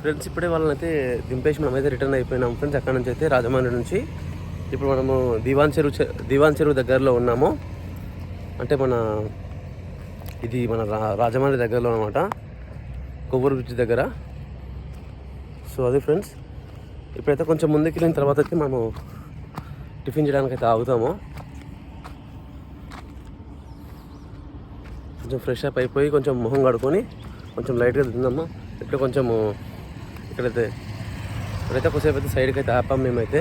Friends ఇప్పుడే వాళ్ళని అయితే దింపేసి మనమైతే రిటర్న్ అయిపోయినాం. ఫ్రెండ్స్ అక్కడ నుంచి అయితే రాజమండ్రి నుంచి ఇప్పుడు మనము దివాన్ చెరువు దివాన్ చెరువు దగ్గరలో ఉన్నాము. అంటే మన ఇది మన రా- రాజమండ్రి దగ్గరలో అనమాట కొవ్వూరు బ్రిడ్జ్ దగ్గర. సో అది ఫ్రెండ్స్ ఇప్పుడైతే కొంచెం ముందుకు వెళ్ళిన తర్వాత అయితే మనము టిఫిన్ చేయడానికి అయితే ఆగుతాము. కొంచెం ఫ్రెష్ అప్ అయిపోయి కొంచెం మొహం కడుకొని కొంచెం లైట్గా తిందాము? ఇక్కడ కొంచెము ఇక్కడైతే ఇక్కడైతే కొద్దిసేపు అయితే సైడ్కి అయితే ఆపాం మేమైతే.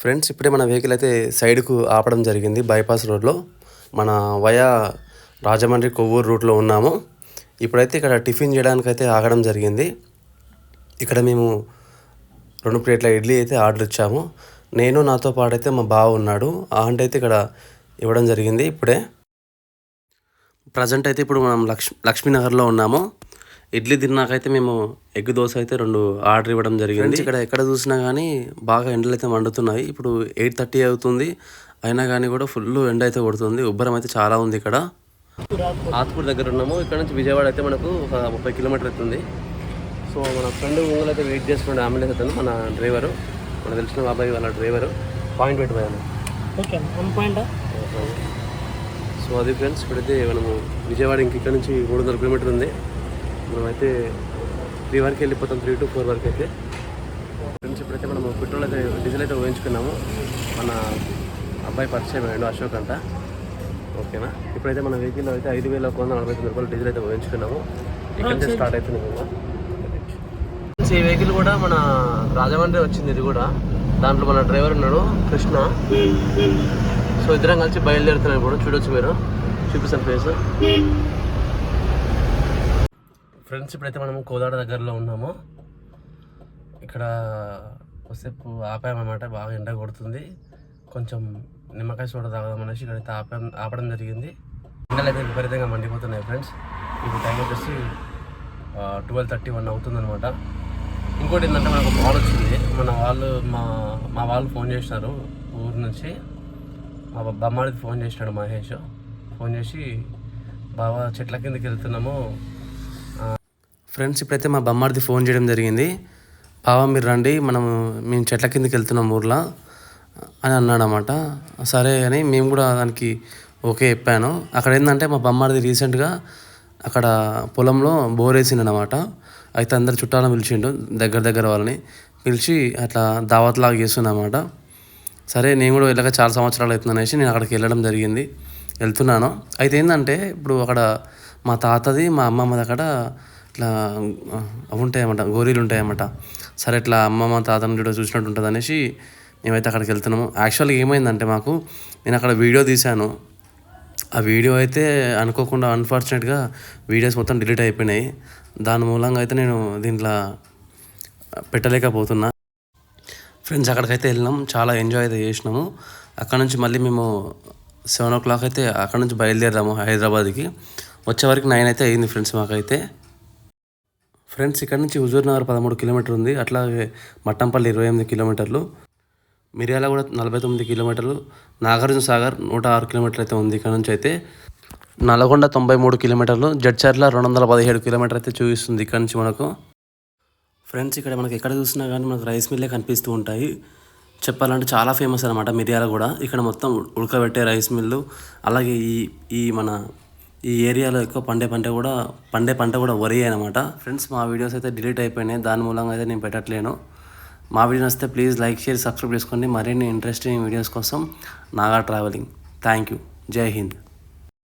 ఫ్రెండ్స్ ఇప్పుడే మన వెహికల్ అయితే సైడ్కు ఆపడం జరిగింది బైపాస్ రోడ్లో మన వయా రాజమండ్రి కొవ్వూరు రూట్లో ఉన్నాము. ఇప్పుడైతే ఇక్కడ టిఫిన్ చేయడానికి అయితే ఆగడం జరిగింది. ఇక్కడ మేము రెండు ప్లేట్ల ఇడ్లీ అయితే ఆర్డర్ ఇచ్చాము. నేను నాతో పాటు అయితే మా బావ ఉన్నాడు. ఆంటీ అయితే ఇక్కడ ఇవ్వడం జరిగింది ఇప్పుడే. ప్రజెంట్ అయితే ఇప్పుడు మనం లక్ష్మీ లక్ష్మీనగర్లో ఉన్నాము. ఇడ్లీ తిన్నాకైతే మేము ఎగ్ దోశ అయితే రెండు ఆర్డర్ ఇవ్వడం జరిగింది. ఇక్కడ ఎక్కడ చూసినా కానీ బాగా ఎండలు అయితే మండుతున్నాయి. ఇప్పుడు ఎయిట్ థర్టీ అవుతుంది. అయినా కానీ కూడా ఫుల్ ఎండ అయితే కొడుతుంది. ఉబ్బరం అయితే చాలా ఉంది ఇక్కడ. ఆత్పూర్ దగ్గర ఉన్నాము. ఇక్కడ నుంచి విజయవాడ అయితే మనకు ఒక ముప్పై కిలోమీటర్ అవుతుంది సో మన ఫ్రెండ్ ఊళ్ళో అయితే వెయిట్ చేస్తున్నాడు అంబులెన్స్ అతను మన డ్రైవరు. మన తెలిసిన బాబాయ్ వాళ్ళ డ్రైవరు. పాయింట్ పెట్టిపోయాను ఓకే వన్ పాయింట్? సో అది ఫ్రెండ్స్ ఇప్పుడైతే మనము విజయవాడ ఇంక ఇక్కడ నుంచి మూడు వందల కిలోమీటర్ ఉంది. మనమైతే త్రీ వరకు వెళ్ళిపోతాం త్రీ టు ఫోర్ వరకు అయితే. ఫ్రెండ్స్ ఇప్పుడైతే మనము పెట్రోల్ అయితే డీజిల్ అయితే ఊహించుకున్నాము మన అబ్బాయి పరిచయం అయ్యాడు అశోక్ అంట. ఓకేనా? ఇప్పుడైతే మన వెహికల్ అయితే ఐదు వేల ఒక వందల నలభై తొమ్మిది రూపాయలు డీజిల్ అయితే ఊహించుకున్నాము ఇక్కడ నుంచి స్టార్ట్ అవుతుంది మేము ఈ వెహికల్ కూడా మన రాజమండ్రి వచ్చింది ఇది కూడా. దాంట్లో మన డ్రైవర్ ఉన్నాడు కృష్ణ. సో ఇద్దరం కలిసి బయలుదేరుతున్నాం ఇప్పుడు. చూడొచ్చు మీరు. చూపిస్తాను ఫేస్ ఫ్రెండ్స్ ఇప్పుడైతే మనం కోదాడ దగ్గరలో ఉన్నాము. ఇక్కడ కొద్దిసేపు ఆపామన్నమాట బాగా ఎండ కొడుతుంది. కొంచెం నిమ్మకాయ సోడ తాగదాం అనేసి ఇక్కడైతే ఆపాం ఆపడం జరిగింది. ఎండలు అయితే విపరీతంగా మండిపోతున్నాయి ఫ్రెండ్స్ ఇప్పుడు టైం వచ్చేసి ట్వెల్వ్ థర్టీ వన్ అవుతుందనమాట ఇంకోటి ఏంటంటే మనకు కాల్ వచ్చింది. మన వాళ్ళు మా మా వాళ్ళు ఫోన్ చేసినారు ఊరు నుంచి. మా బొమ్మాడికి ఫోన్ చేసినాడు మహేష్. ఫోన్ చేసి బాబా చెట్ల కిందకి వెళ్తున్నాము. ఫ్రెండ్స్ ఇప్పుడైతే మా బొమ్మాడిది ఫోన్ చేయడం జరిగింది. బావా మీరు రండి మనం మేము చెట్ల కిందకి వెళ్తున్నాం ఊర్లో అని అన్నాడు అనమాట సరే అని మేము కూడా దానికి ఓకే చెప్పాను. అక్కడ ఏంటంటే మా బొమ్మాడిది రీసెంట్గా అక్కడ పొలంలో బోర్ వేసిండనమాట అయితే అందరు చుట్టాలను పిలిచిండు దగ్గర దగ్గర వాళ్ళని పిలిచి అట్లా దావత్ లాగా చేస్తున్నమాట సరే నేను కూడా వెళ్ళక చాలా సంవత్సరాలు అవుతున్నాను అనేసి నేను అక్కడికి వెళ్ళడం జరిగింది వెళ్తున్నాను. అయితే ఏంటంటే ఇప్పుడు అక్కడ మా తాతది మా అమ్మమ్మది అక్కడ ఇట్లా అవి ఉంటాయన్నమాట గోరీలు ఉంటాయన్నమాట. సరే ఇట్లా అమ్మమ్మ తాతని కూడా చూసినట్టు ఉంటుంది అనేసి మేమైతే అక్కడికి వెళ్తున్నాము. యాక్చువల్గా ఏమైందంటే మాకు నేను అక్కడ వీడియో తీశాను. ఆ వీడియో అయితే అనుకోకుండా అన్ఫార్చునేట్గా వీడియోస్ మొత్తం డిలీట్ అయిపోయినాయి. దాని మూలంగా అయితే నేను దీంట్లో పెట్టలేకపోతున్నా. ఫ్రెండ్స్ అక్కడికైతే వెళ్ళినాం. చాలా ఎంజాయ్ అయితే చేసినాము. అక్కడ నుంచి మళ్ళీ మేము సెవెన్ ఓ క్లాక్ అయితే అక్కడ నుంచి బయలుదేరాము హైదరాబాద్కి. వచ్చే వరకు నైన్ అయితే అయింది ఫ్రెండ్స్ మాకైతే. ఫ్రెండ్స్ ఇక్కడ నుంచి హుజూర్ నగర్ పదమూడు కిలోమీటర్ ఉంది. అట్లాగే మట్టంపల్లి ఇరవై ఎనిమిది కిలోమీటర్లు. మిర్యాల కూడా నలభై తొమ్మిది కిలోమీటర్లు. నాగార్జున సాగర్ నూట ఆరు కిలోమీటర్లు అయితే ఉంది ఇక్కడ నుంచి అయితే. నల్గొండ తొంభై మూడు కిలోమీటర్లు. జడ్చర్ల రెండు వందల పదిహేడు కిలోమీటర్ అయితే చూపిస్తుంది ఇక్కడ నుంచి మనకు. ఫ్రెండ్స్ ఇక్కడ మనకి ఎక్కడ చూసినా కానీ మనకు రైస్ మిల్లే కనిపిస్తూ ఉంటాయి. చెప్పాలంటే చాలా ఫేమస్ అనమాట మిరియాల కూడా. ఇక్కడ మొత్తం ఉడకబెట్టే రైస్ మిల్లు. అలాగే ఈ ఈ మన ఈ ఏరియాలో ఎక్కువ పండే పంట కూడా పండే పంట కూడా వరి అనమాట ఫ్రెండ్స్ మా వీడియోస్ అయితే డిలీట్ అయిపోయినాయి. దాని మూలంగా అయితే నేను పెట్టట్లేను. మా వీడియో నచ్చితే ప్లీజ్ లైక్ షేర్ సబ్స్క్రైబ్ చేసుకోండి. మరిన్ని ఇంట్రెస్టింగ్ వీడియోస్ కోసం నాగా ట్రావెలింగ్ థ్యాంక్ యూ జై హింద్